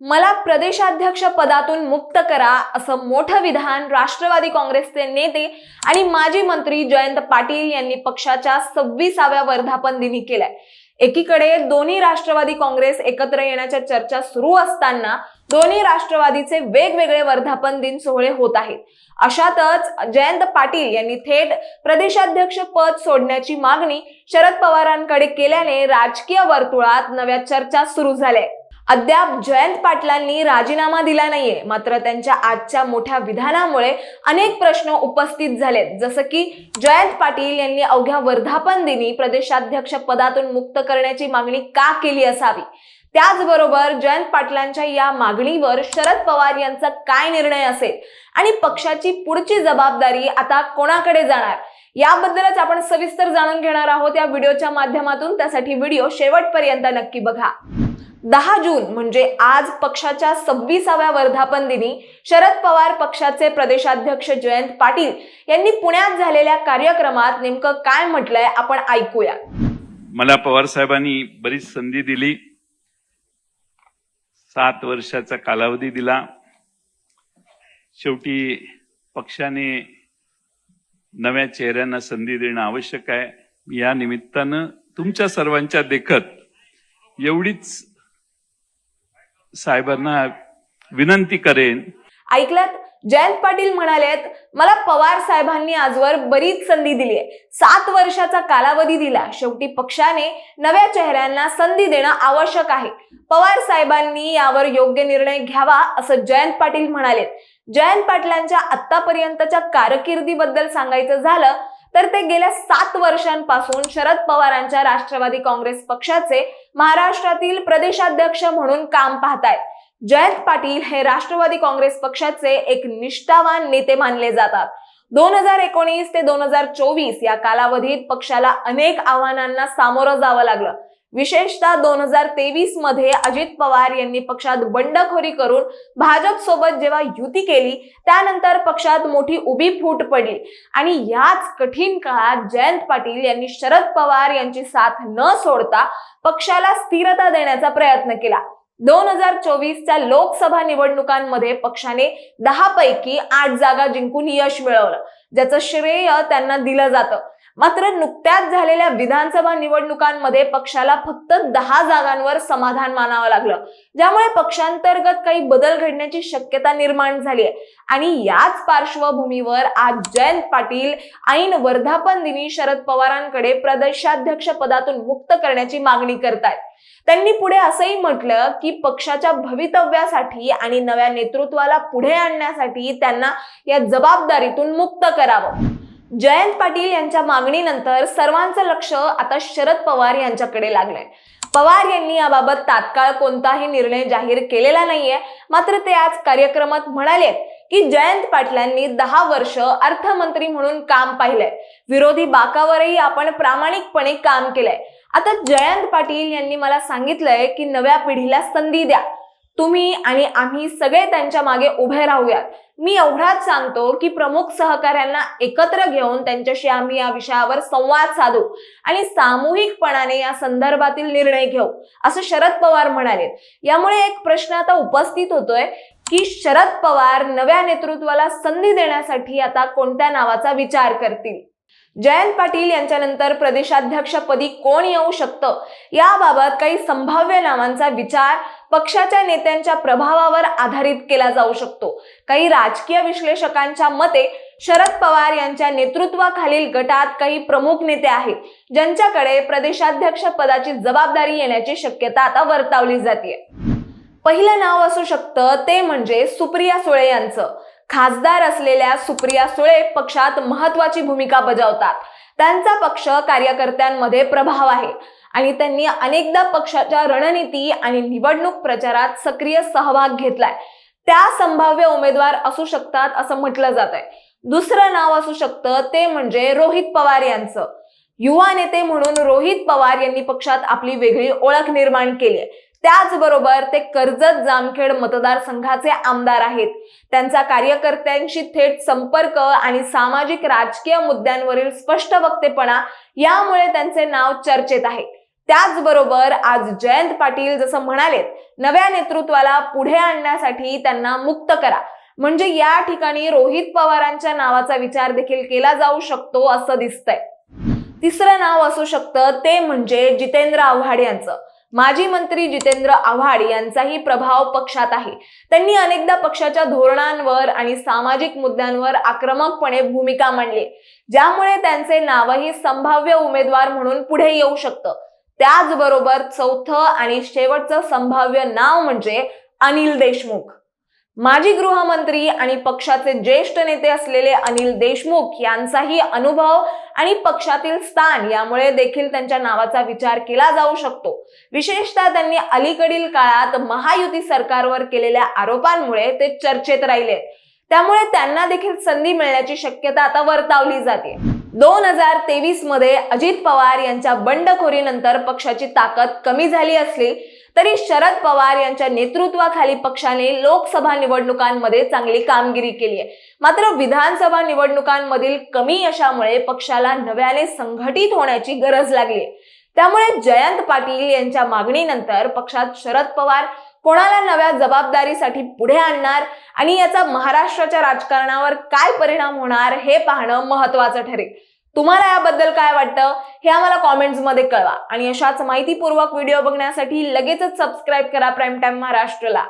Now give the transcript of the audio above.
मला प्रदेशाध्यक्ष पदातून मुक्त करा असं मोठं विधान राष्ट्रवादी काँग्रेसचे नेते आणि माजी मंत्री जयंत पाटील यांनी पक्षाच्या सव्वीसाव्या वर्धापन दिनी केलंय. एकीकडे दोन्ही राष्ट्रवादी काँग्रेस एकत्र येण्याच्या चर्चा सुरू असताना दोन्ही राष्ट्रवादीचे वेगवेगळे वर्धापन दिन सोहळे होत आहेत. अशातच जयंत पाटील यांनी थेट प्रदेशाध्यक्ष पद सोडण्याची मागणी शरद पवारांकडे केल्याने राजकीय वर्तुळात नव्या चर्चा सुरू झाल्या अद्याप जयंत पाटलांनी राजीनामा दिला नाहीये. मात्र त्यांच्या आजच्या मोठ्या विधानामुळे अनेक प्रश्न उपस्थित झालेत. जसं की जयंत पाटील यांनी अवघ्या वर्धापन दिनी प्रदेशाध्यक्ष पदातून मुक्त करण्याची मागणी का केली असावी? त्याचबरोबर जयंत पाटलांच्या या मागणीवर शरद पवार यांचा काय निर्णय असेल? आणि पक्षाची पुढची जबाबदारी आता कोणाकडे जाणार? याबद्दलच आपण सविस्तर जाणून घेणार आहोत या व्हिडिओच्या माध्यमातून. त्यासाठी व्हिडिओ शेवटपर्यंत नक्की बघा. दहा जून म्हणजे आज पक्षाच्या सव्वीसाव्या वर्धापन दिनी शरद पवार पक्षाचे प्रदेशाध्यक्ष जयंत पाटील यांनी पुण्यात झालेल्या कार्यक्रमात नेमकं काय म्हटलंय आपण ऐकूया. मला पवार साहेबांनी बरीच संधी दिली. सात वर्षाचा कालावधी दिला. शेवटी पक्षाने नव्या चेहऱ्यांना संधी देणं आवश्यक आहे. या निमित्तानं तुमच्या सर्वांच्या देखत एवढीच साहेबांना विनंती करेन. ऐकलात? जयंत पाटील म्हणालेत मला पवार साहेबांनी आजवर बरीच संधी दिली आहे. सात वर्षाचा कालावधी दिला. शेवटी पक्षाने नव्या चेहऱ्यांना संधी देणं आवश्यक आहे. पवार साहेबांनी यावर योग्य निर्णय घ्यावा असं जयंत पाटील म्हणालेत. जयंत पाटलांच्या आतापर्यंतच्या कारकिर्दीबद्दल सांगायचं झालं तर ते गेल्या सात वर्षांपासून शरद पवारांच्या राष्ट्रवादी काँग्रेस पक्षाचे महाराष्ट्रातील प्रदेशाध्यक्ष म्हणून काम पाहतायत. जयंत पाटील हे राष्ट्रवादी काँग्रेस पक्षाचे एक निष्ठावान नेते मानले जातात. दोन हजार एकोणीस ते दोन हजार चोवीस या कालावधीत पक्षाला अनेक आव्हानांना सामोरं जावं लागलं. विशेषतः दोन हजार तेवीसमध्ये अजित पवार यांनी पक्षात बंडखोरी करून भाजप सोबत जेव्हा युती केली त्यानंतर पक्षात मोठी उभी फूट पडली. आणि याच कठीण काळात जयंत पाटील यांनी शरद पवार यांची साथ न सोडता पक्षाला स्थिरता देण्याचा प्रयत्न केला. दोन हजार चोवीसच्या लोकसभा निवडणुकांमध्ये पक्षाने दहा पैकी आठ जागा जिंकून यश मिळवलं ज्याचं श्रेय त्यांना दिलं जातं. मात्र नुकत्याच झालेल्या विधानसभा निवडणुकांमध्ये पक्षाला फक्त दहा जागांवर समाधान मानावं लागलं. ज्यामुळे पक्षांतर्गत काही बदल घडण्याची शक्यता निर्माण झाली आहे. आणि याच पार्श्वभूमीवर आज जयंत पाटील ऐन वर्धापन दिनी शरद पवारांकडे प्रदेशाध्यक्ष पदातून मुक्त करण्याची मागणी करतायत. त्यांनी पुढे असंही म्हटलं की पक्षाच्या भवितव्यासाठी आणि नव्या नेतृत्वाला पुढे आणण्यासाठी त्यांना या जबाबदारीतून मुक्त करावं. जयंत पाटील यांच्या मागणीनंतर सर्वांचं लक्ष आता शरद पवार यांच्याकडे लागलंय. पवार यांनी याबाबत तात्काळ कोणताही निर्णय जाहीर केलेला नाहीये. मात्र ते आज कार्यक्रमात म्हणाले की जयंत पाटलांनी दहा वर्ष अर्थमंत्री म्हणून काम पाहिलंय. विरोधी बाकावरही आपण प्रामाणिकपणे काम केलंय. आता जयंत पाटील यांनी मला सांगितलंय की नव्या पिढीला संधी द्या. तुम्ही आणि आम्ही सगळे त्यांच्या मागे उभे राहूयात. मी एवढाच सांगतो की प्रमुख सहकाऱ्यांना एकत्र घेऊन त्यांच्याशी आम्ही या विषयावर संवाद साधू आणि सामूहिकपणाने या संदर्भातील निर्णय घेऊ असं शरद पवार म्हणाले. यामुळे एक प्रश्न आता उपस्थित होतोय की शरद पवार नव्या नेतृत्वाला संधी देण्यासाठी आता कोणत्या नावाचा विचार करतील? जयंत पाटील यांच्यानंतर प्रदेशाध्यक्षपदी कोण येऊ शकतं? याबाबत काही संभाव्य नावांचा विचार पक्षाच्या नेत्यांच्या प्रभावावर आधारित केला जाऊ शकतो. काही राजकीय विश्लेषकांच्या मते शरद पवार यांच्या नेतृत्वाखालील गटात काही प्रमुख नेते आहेत ज्यांच्याकडे प्रदेशाध्यक्ष पदाची जबाबदारी येण्याची शक्यता आता वर्तवली जाते पहिलं नाव असू शकतं ते म्हणजे सुप्रिया सुळे यांचं. खासदार असलेल्या सुप्रिया सुळे पक्षात महत्वाची भूमिका बजावतात. त्यांचा पक्ष कार्यकर्त्यांमध्ये प्रभाव आहे आणि त्यांनी अनेकदा पक्षाच्या रणनीती आणि निवडणूक प्रचारात सक्रिय सहभाग घेतलाय. त्या संभाव्य उमेदवार असू शकतात असं म्हटलं जात आहे दुसरं नाव असू शकतं ते म्हणजे रोहित पवार यांचं. युवा नेते म्हणून रोहित पवार यांनी पक्षात आपली वेगळी ओळख निर्माण केली आहे त्याचबरोबर ते कर्जत जामखेड मतदारसंघाचे आमदार आहेत. त्यांचा कार्यकर्त्यांशी थेट संपर्क आणि सामाजिक राजकीय मुद्द्यांवरील स्पष्ट वक्तेपणा यामुळे त्यांचे नाव चर्चेत आहे. त्याचबरोबर आज जयंत पाटील जसं म्हणालेत नव्या नेतृत्वाला पुढे आणण्यासाठी त्यांना मुक्त करा. म्हणजे या ठिकाणी रोहित पवारांच्या नावाचा विचार देखील केला जाऊ शकतो असं दिसतंय. तिसरं नाव असू शकतं ते म्हणजे जितेंद्र आव्हाड यांचं. माजी मंत्री जितेंद्र आव्हाड यांचाही प्रभाव पक्षात आहे. त्यांनी अनेकदा पक्षाच्या धोरणांवर आणि सामाजिक मुद्द्यांवर आक्रमकपणे भूमिका मांडली. ज्यामुळे त्यांचे नावही संभाव्य उमेदवार म्हणून पुढे येऊ शकतं. त्याचबरोबर चौथं आणि शेवटचं संभाव्य नाव म्हणजे अनिल देशमुख. माजी गृहमंत्री आणि पक्षाचे ज्येष्ठ नेते असलेले अनिल देशमुख यांचाही अनुभव आणि पक्षातील स्थान यामुळे देखील त्यांच्या नावाचा विचार केला जाऊ शकतो. विशेषतः त्यांनी अलीकडील काळात महायुती सरकारवर केलेल्या आरोपांमुळे ते चर्चेत राहिले. त्यामुळे त्यांना देखील संधी मिळण्याची शक्यता आता वर्तवली जाते. दोन हजार तेवीसमध्ये अजित पवार यांच्या बंडखोरीनंतर पक्षाची ताकद कमी झाली असली तरी शरद पवार यांच्या नेतृत्वाखाली पक्षाने लोकसभा निवडणुकांमध्ये चांगली कामगिरी केली आहे. मात्र विधानसभा निवडणुकांमधील कमी यशामुळे पक्षाला नव्याने संघटित होण्याची गरज लागली त्यामुळे जयंत पाटील यांच्या मागणीनंतर पक्षात शरद पवार कोणाला नव्या जबाबदारीसाठी पुढे आणणार आणि याचा महाराष्ट्राच्या राजकारणावर काय परिणाम होणार हे पाहणं महत्वाचं ठरेल. तुम्हाला याबद्दल काय वाटतं हे आम्हाला कॉमेंट्समध्ये कळवा. आणि अशाच माहितीपूर्वक व्हिडिओ बघण्यासाठी लगेचच सबस्क्राईब करा प्राईम टाइम महाराष्ट्रला.